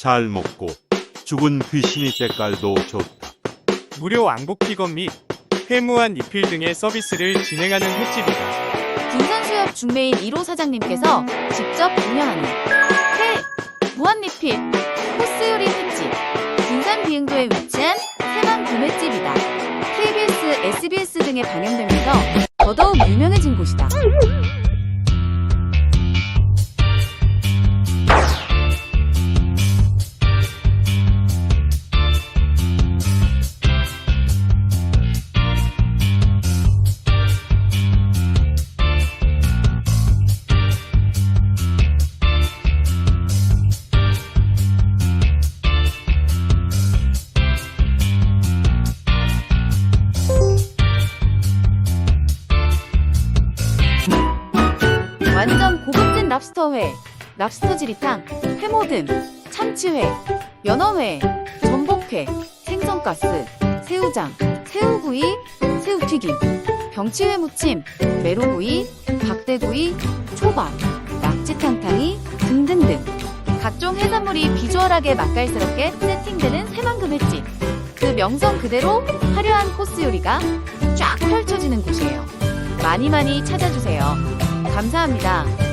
잘 먹고 죽은 귀신이 때깔도 좋다. 무료 왕복 픽업 및 회무한 리필 등의 서비스를 진행하는 횟집이다. 군산수협 중매인 1호 사장님께서 직접 운영하는 회 무한리필 코스 요리 횟집 군산 비흥도에 위치한 세만 구매집이다. KBS, SBS 등에 방영되면서 더더욱 유명해진 곳이다. 랍스터회, 랍스터 지리탕, 회모듬, 참치회, 연어회, 전복회, 생선가스, 새우장, 새우구이, 새우튀김, 병치회 무침, 메로구이, 박대구이, 초밥, 낙지탕탕이 등등등. 각종 해산물이 비주얼하게 맛깔스럽게 세팅되는 새만금 횟집. 그 명성 그대로 화려한 코스 요리가 쫙 펼쳐지는 곳이에요. 많이 많이 찾아주세요. 감사합니다.